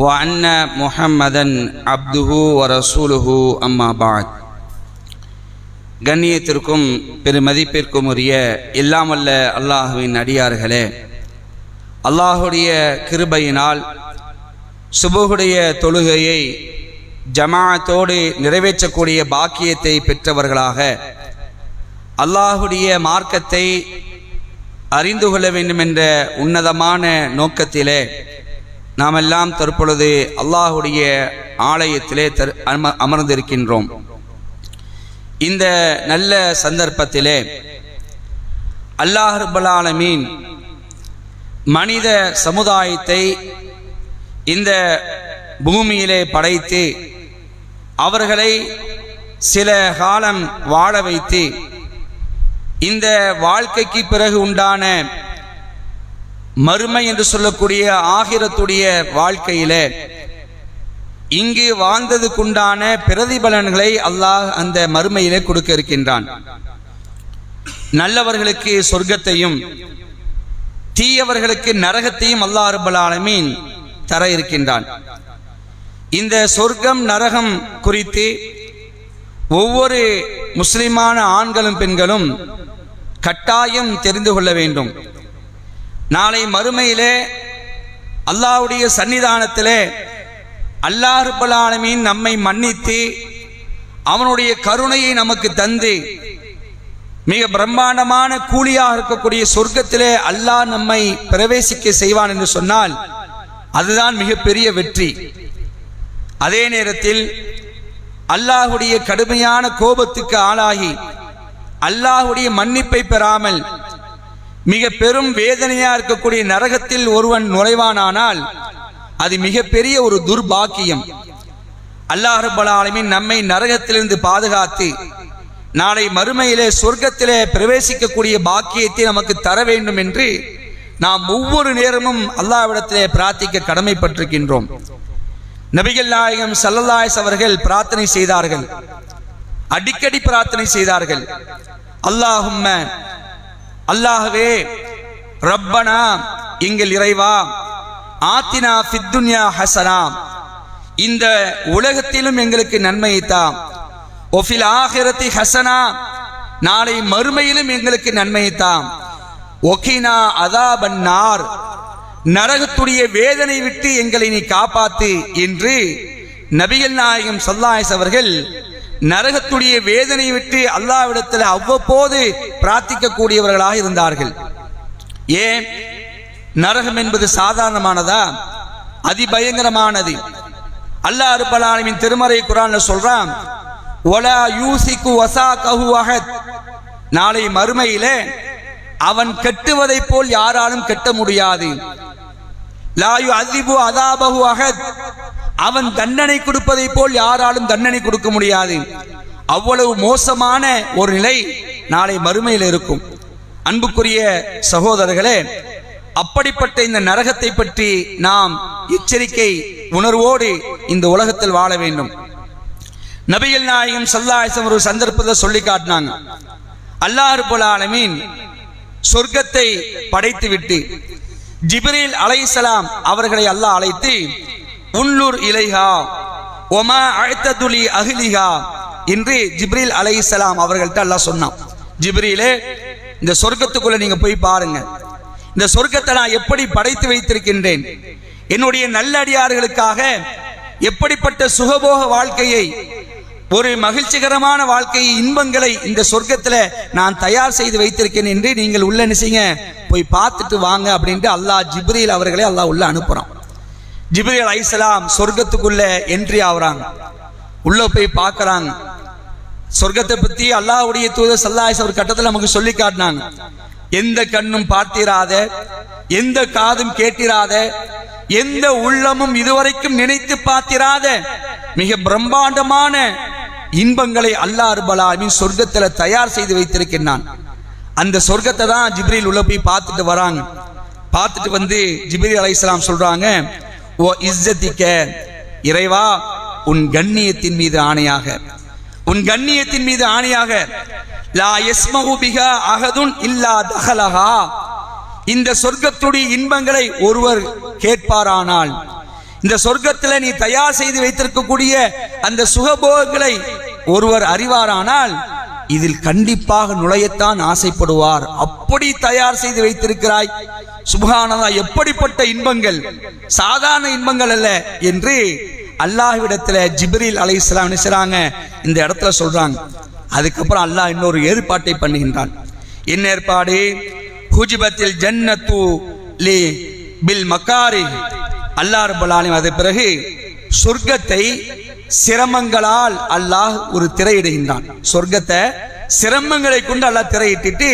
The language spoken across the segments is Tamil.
وأن محمدا عبده ورسوله أما بعد கண்ணியத்திற்கும் பெருமதிப்பிற்கும் உரிய எல்லாமல்ல அல்லாஹுவின் அடியார்களே அல்லாஹுடைய கிருபையினால் சுபுகுடைய தொழுகையை ஜமாஅத்தோடு நிறைவேற்றக்கூடிய பாக்கியத்தை பெற்றவர்களாக அல்லாஹுடைய மார்க்கத்தை அறிந்து கொள்ள வேண்டும் என்ற உன்னதமான நோக்கத்திலே நாமெல்லாம் தற்பொழுது அல்லாஹுடைய ஆலயத்திலே தர் அமர்ந்திருக்கின்றோம். இந்த நல்ல சந்தர்ப்பத்திலே அல்லாஹ் மனித சமுதாயத்தை இந்த பூமியிலே படைத்து அவர்களை சில காலம் வாழ வைத்து இந்த வாழ்க்கைக்கு பிறகு உண்டான மறுமை என்று சொல்லக்கூடிய ஆகிரத்துடைய வாழ்க்கையிலே இங்கு வாழ்ந்ததுக்குண்டான பிரதிபலன்களை அல்லாஹ் அந்த மறுமையிலே கொடுக்க இருக்கின்றான். நல்லவர்களுக்கு சொர்க்கத்தையும் தீயவர்களுக்கு நரகத்தையும் அல்லாஹ் ரப்பல் தர இருக்கின்றான். இந்த சொர்க்கம் நரகம் குறித்து ஒவ்வொரு முஸ்லிமான ஆண்களும் பெண்களும் கட்டாயம் தெரிந்து கொள்ள வேண்டும். நாளை மறுமையிலே அல்லாவுடைய சன்னிதானத்திலே அல்லாஹ் நம்மை மன்னித்து அவனுடைய கருணையை நமக்கு தந்து மிக பிரம்மாண்டமான கூலியாக இருக்கக்கூடிய சொர்க்கத்திலே அல்லாஹ் நம்மை பிரவேசிக்க செய்வான் என்று சொன்னால் அதுதான் மிகப்பெரிய வெற்றி. அதே நேரத்தில் அல்லாஹுடைய கடுமையான கோபத்துக்கு ஆளாகி அல்லாஹுடைய மன்னிப்பை பெறாமல் மிக பெரும் வேதனையா இருக்கக்கூடிய நரகத்தில் ஒருவன் நுழைவானானால் அது மிகப்பெரிய ஒரு துர்பாக்கியம். அல்லாஹ் நம்மை நரகத்திலிருந்து பாதுகாத்து நாளை மறுமையிலே சொர்க்கத்திலே பிரவேசிக்கக்கூடிய பாக்கியத்தை நமக்கு தர வேண்டும் என்று நாம் ஒவ்வொரு நேரமும் அல்லாவிடத்திலே பிரார்த்திக்க கடமைப்பட்டிருக்கின்றோம். நபிகள் நாயகம் சல்லல்லாயஸ் அவர்கள் பிரார்த்தனை செய்தார்கள். அடிக்கடி பிரார்த்தனை செய்தார்கள். அல்லாஹும்ம அல்லாகவே ரப்பனா எங்கள் இறைவா ஆத்தினா ஃபித்துன்யா ஹசனா. இந்த உலகத்திலும் எங்களுக்கு நன்மையை தாம் ஒஃபில் ஆகிரத்தி ஹசனா நாளை மறுமையிலும் எங்களுக்கு நன்மையை தாம் ஒகினா அதாபன்னார் நரகத்துடைய வேதனை விட்டு எங்களை நீ காப்பாத்து என்று நபிகள் நாயகம் சல்லாயஸ் அவர்கள் நரகத்துடைய வேதனை விட்டு அல்லாவிடத்தில் அவ்வப்போது பிரார்த்திக்கக்கூடியவர்களாக இருந்தார்கள். ஏன்? நரகம் என்பது சாதாரணமானதா? அதிபயங்கரமானது. அல்லாஹ் ரப்பல் திருமறை குரான் சொல்றான் ஒலா யூசிக்கு வசா கஹு நாளை மறுமையிலே அவன் கெட்டுவதைப் போல் யாராலும் கெட்ட முடியாது. லாயு அதிபு அதாபகு அகத் அவன் தண்டனை கொடுப்பதைப் போல் யாராலும் தண்டனை கொடுக்க முடியாது. அவ்வளவு மோசமான ஒரு நிலை நாளை மறுமையில் இருக்கும். அன்புக்குரிய சகோதரர்களே அப்படிப்பட்ட இந்த நரகத்தை பற்றி நாம் எச்சரிக்கை உணர்வோடு இந்த உலகத்தில் வாழ வேண்டும். நபிகள் நாயகம் சல்லாசம் ஒரு சந்தர்ப்பத்தை சொல்லி காட்டினாங்க. அல்லாறு போல ஆலமீன் சொர்க்கத்தை படைத்து விட்டு ஜிப்ரீல் அலை அவர்களை அல்லாஹ் அழைத்து உன்லூர் இலைஹா ஒமா அழுத்ததுலி அகிலிஹா என்று ஜிப்ரீல் இஸ்லாம் அவர்கள்ட்ட அல்லாஹ் சொன்னான். ஜிப்ரீலே இந்த சொர்க்கத்துக்குள்ள நீங்க போய் பாருங்க. இந்த சொர்க்கத்தை நான் எப்படி படைத்து வைத்திருக்கின்றேன். என்னுடைய நல்லடியார்களுக்காக எப்படிப்பட்ட சுகபோக வாழ்க்கையை ஒரு மகிழ்ச்சிகரமான வாழ்க்கை இன்பங்களை இந்த சொர்க்கத்தில் நான் தயார் செய்து வைத்திருக்கேன் என்று நீங்கள் உள்ள நினைச்சிங்க போய் பார்த்துட்டு வாங்க அப்படின்ட்டு அல்லாஹ் ஜிப்ரீல் அவர்களை அல்லாஹ் உள்ள அனுப்புகிறோம் ஜிப்ரீல் அலைஹிஸ்ஸலாம் சொர்க்கத்துக்குள்ள என்ட்ரி ஆகுறாங்க உள்ள போய் பார்க்கறாங்க. சொர்க்கத்தை பத்தி அல்லாஹ்வுடைய தூதர் சல்லாஹ் ஒரு கட்டத்தில் நமக்கு சொல்லி காட்டினாங்க. எந்த கண்ணும் பார்த்திராத எந்த காதும் கேட்டிராத எந்த உள்ளமும் இதுவரைக்கும் நினைத்து பார்த்திராத மிக பிரம்மாண்டமான இன்பங்களை அல்லாஹ் அருபலாமின் சொர்க்கத்தில் சொர்க்கத்துல தயார் செய்து வைத்திருக்கின்றான். அந்த சொர்க்கத்தை தான் ஜிப்ரில் உள்ள போய் பார்த்துட்டு வராங்க. பார்த்துட்டு வந்து ஜிப்ரி அலைஹிஸ்ஸலாம் சொல்றாங்க ஓ இஸ்ஸத்திக்க இறைவா உன் கண்ணியத்தின் மீது ஆணையாக. உன் கண்ணியத்தின் மீது ஆணையாக. லா யஸ்மஹு பிஹா அகதுன் இல்லா தகலஹா இந்த சொர்க்கத்துடைய இன்பங்களை ஒருவர் கேட்பாரானால் இந்த சொர்க்கத்தில் நீ தயார் செய்து வைத்திருக்கக்கூடிய அந்த சுகபோகங்களை ஒருவர் அறிவாரானால் இதில் கண்டிப்பாக நுழையத்தான் ஆசைப்படுவார். அப்படி தயார் செய்து வைத்திருக்கிறாய். சுபகானதா எப்படிப்பட்ட இன்பங்கள்? சாதாரண இன்பங்கள் அல்ல என்று அல்லாஹ்விடத்துல ஜிப்ரீல் இஸ்லாம் நினைச்சாங்க இந்த இடத்துல சொல்றாங்க. அதுக்கப்புறம் அல்லாஹ் இன்னொரு ஏற்பாட்டை பண்ணுகின்றான். என்ன ஏற்பாடு? ஹுஜிபத்தில் ஜன்னத்து லி பில் மக்காரி அல்லாஹ் ரபுல்லாலையும் ஆலமீன் அது பிறகு சொர்க்கத்தை சிரமங்களால் அல்லாஹ் ஒரு திரையிடுகின்றான். சொர்க்கத்தை சிரமங்களை கொண்டு அல்லாஹ் திரையிட்டுட்டு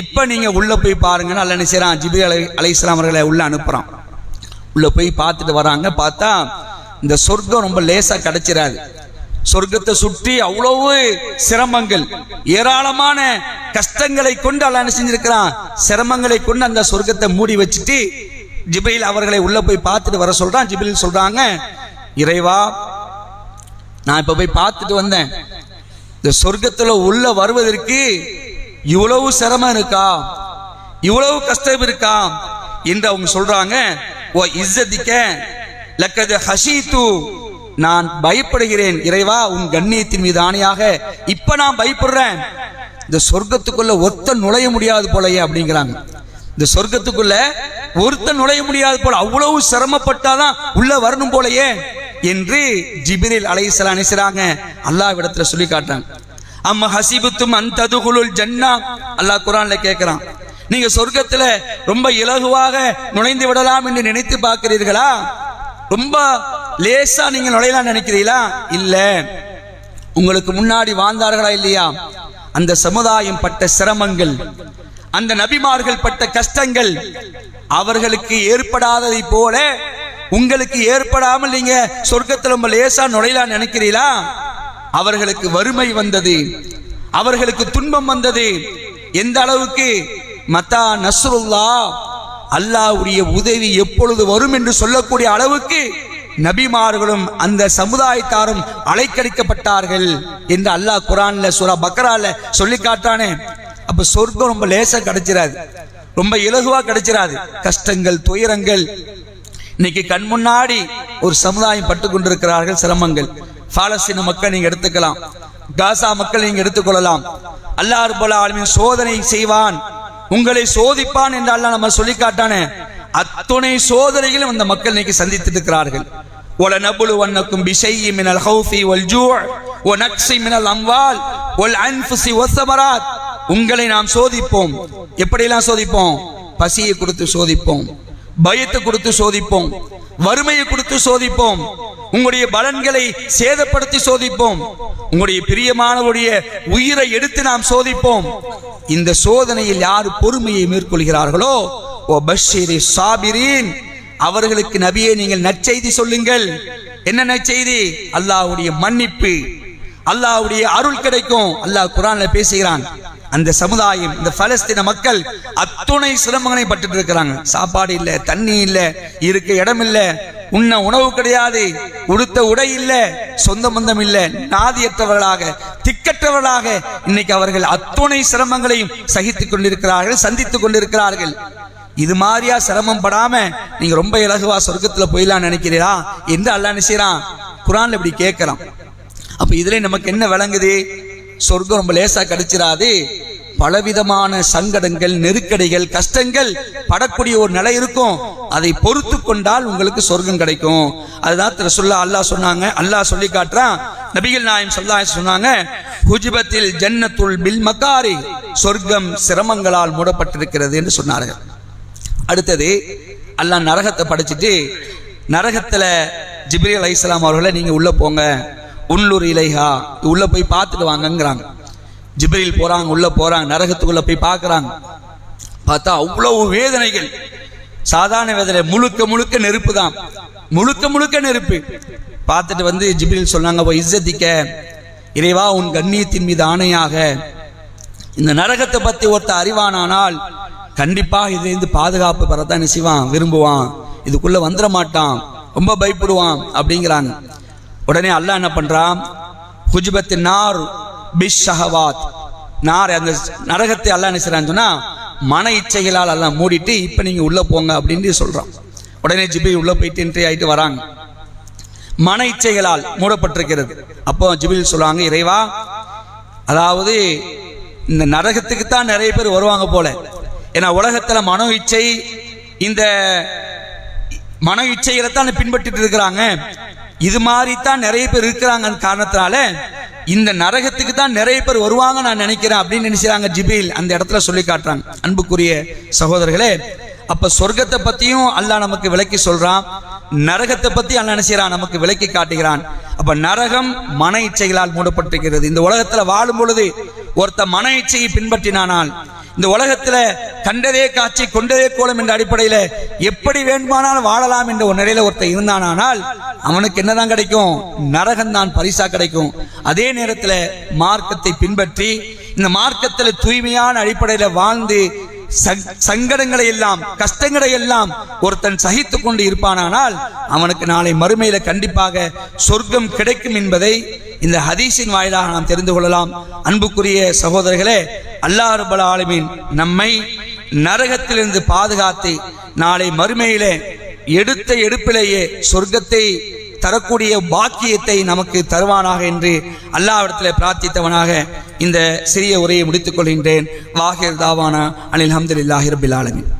இப்ப நீங்க உள்ள போய் பாருங்கன்னு அல்ல நினைச்சான் ஜிபி அலை அலைஹிஸ்ஸலாம் அவர்களை உள்ள அனுப்புறான். உள்ள போய் பார்த்துட்டு வராங்க. பார்த்தா இந்த சொர்க்கம் ரொம்ப லேசா கிடைச்சிடாது சொர்க்கத்தை சுற்றி அவ்வளவு சிரமங்கள். ஏராளமான கஷ்டங்களை கொண்டு அல்ல செஞ்சிருக்கிறான்? சிரமங்களை கொண்டு அந்த சொர்க்கத்தை மூடி வச்சுட்டு ஜிப்ரீல் அவர்களை உள்ள போய் பார்த்துட்டு வர சொல்றான். ஜிப்ரீல் சொல்றாங்க இறைவா நான் இப்ப போய் பார்த்துட்டு வந்தேன். இந்த சொர்க்கத்துல உள்ள வருவதற்கு இவ்வளவு சிரமம் இருக்கா? இவ்வளவு கஷ்டம் இருக்கா? என்று அவங்க சொல்றாங்க ஓ இஸ்ஸதிக்க லக்கது ஹஷீத்து. நான் பயப்படுகிறேன். இறைவா உன் கண்ணியத்தின் மீது ஆணையாக இப்ப நான் பயப்படுறேன். இந்த சொர்க்கத்துக்குள்ள ஒத்த நுழைய முடியாது போலயே அப்படிங்கிறாங்க. இந்த சொர்க்கத்துக்குள்ள ஒருத்தன் நுழைய முடியாது போல அவ்வளவு சிரமப்பட்டாதான் உள்ள வரணும் போலயே. என்று ஜிபிரில் அலைஹிஸ்ஸலாம் நினைச்சாங்க அல்லாஹ்விடத்துல சொல்லி காட்டுறாங்க. அம்ம ஹசிபுத்தும் அந்ததுகுலுல் ஜன்னா. அல்லாஹ் குரான்ல கேட்கிறான் நீங்க சொர்க்கத்துல ரொம்ப இலகுவாக நுழைந்து விடலாம் என்று நினைத்து பார்க்கிறீர்களா? ரொம்ப லேசா நீங்க நுழையலாம் நினைக்கிறீங்களா? இல்ல. உங்களுக்கு முன்னாடி வாழ்ந்தார்களா இல்லையா? அந்த சமுதாயம் பட்ட சிரமங்கள் அந்த நபிமார்கள் பட்ட கஷ்டங்கள் அவர்களுக்கு ஏற்படாததை போல உங்களுக்கு ஏற்படாமல் நீங்க சொர்க்கத்தில் ரொம்ப லேசா நுழையலாம் நினைக்கிறீங்களா? அவர்களுக்கு வறுமை வந்தது. அவர்களுக்கு துன்பம் வந்தது. எந்த அளவுக்கு? மத்தா நஸ்ருல்லா அல்லாஹ்வுடைய உதவி எப்பொழுது வரும் என்று சொல்லக்கூடிய அளவுக்கு நபிமார்களும் அந்த சமுதாயத்தாரும் அலைக்கழிக்கப்பட்டார்கள் என்று அல்லாஹ் குரான்ல சூரா பக்ரால சொல்லி காட்டானே அப்ப சொர்க்கம் ரொம்ப லேசா கிடைச்சிடாது ரொம்ப இலகுவா கிடைச்சிடாது கஷ்டங்கள் துயரங்கள் இன்னைக்கு கண் முன்னாடி ஒரு சமுதாயம் பட்டு கொண்டிருக்கிறார்கள் சிரமங்கள் பாலஸ்தீன மக்கள் நீங்க எடுத்துக்கலாம் காசா மக்கள் நீங்க எடுத்துக்கொள்ளலாம் அல்லாஹ் ரப்பல் ஆலமீன் சோதனை செய்வான் உங்களை சோதிப்பான் என்று அல்லாஹ் நம்ம சொல்லி காட்டானே அத்துணை சோதனைகளும் அந்த மக்கள் இன்னைக்கு சந்தித்து இருக்கிறார்கள் وَلَنَبْلُوَنَّكُمْ بِشَيْءٍ مِنَ الْخَوْفِ وَالْجُوعِ وَنَقْصٍ مِنَ الْأَمْوَالِ وَالْأَنْفُسِ وَالثَّمَرَاتِ உங்களை நாம் சோதிப்போம் எப்படியெல்லாம் சோதிப்போம் பசியை கொடுத்து சோதிப்போம் பயத்தை கொடுத்து சோதிப்போம். வறுமையை கொடுத்து சோதிப்போம். உங்களுடைய பலன்களை சேதப்படுத்தி சோதிப்போம். உங்களுடைய பிரியமானவருடைய உயிரை எடுத்து நாம் சோதிப்போம். இந்த சோதனையில் யார் பொறுமையை மேற்கொள்கிறார்களோ ஓ பஷீரி சாபிரீன். அவர்களுக்கு நபியே நீங்கள் நற்செய்தி சொல்லுங்கள். என்ன நற்செய்தி? அல்லாஹ்வுடைய மன்னிப்பு. அல்லாஹ்வுடைய அருள் கிடைக்கும். அல்லாஹ் குரான்ல பேசுகிறான். அந்த சமுதாயம் இந்த பலஸ்தீன மக்கள் அத்துணை சிரமங்களை பட்டுட்டு இருக்கிறாங்க. சாப்பாடு இல்ல தண்ணி இல்ல இருக்க இடம் இல்ல உண்ண உணவு கிடையாது உடுத்த உடை இல்ல சொந்த பந்தம் இல்ல நாதியற்றவர்களாக திக்கற்றவர்களாக இன்னைக்கு அவர்கள் அத்துணை சிரமங்களையும் சகித்துக் கொண்டிருக்கிறார்கள் சந்தித்துக் கொண்டிருக்கிறார்கள். இது மாதிரியா சிரமம் படாம நீங்க ரொம்ப இலகுவா சொர்க்கத்துல போயிடலாம் நினைக்கிறீரா? என்று அல்லாஹ் என்ன குரான் இப்படி கேட்கிறான். அப்ப இதுல நமக்கு என்ன விளங்குது? சொர்க்கம் ரொம்ப லேசா கிடைச்சிடாது பலவிதமான சங்கடங்கள் நெருக்கடிகள் கஷ்டங்கள் படக்கூடிய ஒரு நிலை இருக்கும். அதை பொறுத்து கொண்டால் உங்களுக்கு சொர்க்கம் கிடைக்கும். அதுதான் திரு சொல்லா அல்லாஹ் சொன்னாங்க. அல்லாஹ் சொல்லி காட்டுறான். நபிகள் நாயம் சொல்லா சொன்னாங்க ஹுஜிபத்தில் ஜன்னத்துள் பில் மக்காரி சொர்க்கம் சிரமங்களால் மூடப்பட்டிருக்கிறது என்று சொன்னார்கள். அடுத்தது அல்லாஹ் நரகத்தை படைச்சிட்டு நரகத்தில் ஜிப்ரி அலைஹிஸ்ஸலாம் அவர்களை நீங்கள் உள்ளே போங்க. உள்ளூர் இலைஹா உள்ள போய் பார்த்துட்டு வாங்கங்கிறாங்க. ஜிப்ரில் போறாங்க உள்ள போறாங்க நரகத்துக்குள்ள போய் பார்க்குறாங்க. பார்த்தா அவ்வளவு வேதனைகள். சாதாரண வேதனை முழுக்க முழுக்க நெருப்பு தான். முழுக்க முழுக்க நெருப்பு. பார்த்துட்டு வந்து ஜிப்ரில் சொன்னாங்க "ஓ இஸ்ஸத்திக்க இறைவா உன் கண்ணியத்தின் மீது ஆணையாக இந்த நரகத்தை பற்றி ஒருத்த அறிவானானால் கண்டிப்பாக இதுலேருந்து பாதுகாப்பு பெறத்தான் செய்வான் விரும்புவான். இதுக்குள்ளே வந்துட மாட்டான். ரொம்ப பயப்படுவான் அப்படிங்கிறாங்க. உடனே அல்லாஹ் என்ன பண்றான்? ஹுஜ்பத்தின் நார் பிஷ் ஷஹவாத் நார் அந்த நரகத்தை அல்லாஹ் என்ன செய்றான்னு சொன்னா மன இச்சைகளால் எல்லாம் மூடிட்டு இப்போ நீங்க உள்ள போங்க அப்படின்னு சொல்றான். உடனே ஜிபி உள்ள போயிட்டு என்ட்ரி ஆயிட்டு வராங்க. மன இச்சைகளால் மூடப்பட்டிருக்கிறது. அப்போ ஜிபில் சொல்லுவாங்க இறைவா அதாவது இந்த நரகத்துக்கு தான் நிறைய பேர் வருவாங்க போல. ஏன்னா உலகத்தில் மனோ இச்சை இந்த மன இச்சைகளை தான் பின்பற்றிட்டு இருக்கிறாங்க. இது மாதிரி தான் நிறைய பேர் இருக்கிறாங்க காரணத்தினால இந்த நரகத்துக்கு தான் நிறைய பேர் வருவாங்க நான் நினைக்கிறேன் அப்படின்னு நினைச்சாங்க ஜிபில் அந்த இடத்துல சொல்லி காட்டுறாங்க. அன்புக்குரிய சகோதரர்களே அப்ப சொர்க்கத்தை பத்தியும் அல்லாஹ் நமக்கு விளக்கி சொல்றான். நரகத்தை பத்தி அல்லாஹ் நினைச்சான் நமக்கு விளக்கி காட்டுகிறான். அப்ப நரகம் மன இச்சைகளால் மூடப்பட்டிருக்கிறது. இந்த உலகத்துல வாழும் பொழுது ஒருத்த மன இச்சையை பின்பற்றினானால் இந்த உலகத்துல கண்டதே காட்சி கொண்டதே கோலம் என்ற அடிப்படையில எப்படி வேண்டுமானாலும் வாழலாம் என்ற ஒரு நிலையில ஒருத்தன் இருந்தானால் அவனுக்கு என்னதான் கிடைக்கும்? நரகம் தான் பரிசா கிடைக்கும். அதே நேரத்துல மார்க்கத்தை பின்பற்றி இந்த மார்க்கத்துல தூய்மையான அடிப்படையில வாழ்ந்து சங்கடங்களை எல்லாம் கஷ்டங்களை எல்லாம் ஒருத்தன் சகித்து கொண்டு இருப்பானானால் அவனுக்கு நாளை மறுமையில கண்டிப்பாக சொர்க்கம் கிடைக்கும் என்பதை இந்த ஹதீஸின் வாயிலாக நாம் தெரிந்து கொள்ளலாம். அன்புக்குரிய சகோதரர்களே அல்லாஹ் ரப்பல் ஆலமீன் நம்மை நரகத்திலிருந்து பாதுகாத்து நாளை மறுமையிலே எடுத்த எடுப்பிலேயே சொர்க்கத்தை தரக்கூடிய பாக்கியத்தை நமக்கு தருவானாக என்று அல்லாவிடத்தில் பிரார்த்தித்தவனாக இந்த சிறிய உரையை முடித்துக் கொள்கின்றேன். வாகிர் தாவானா அனில் அஹமதுல்லாஹி ரபில் ஆலமீன்.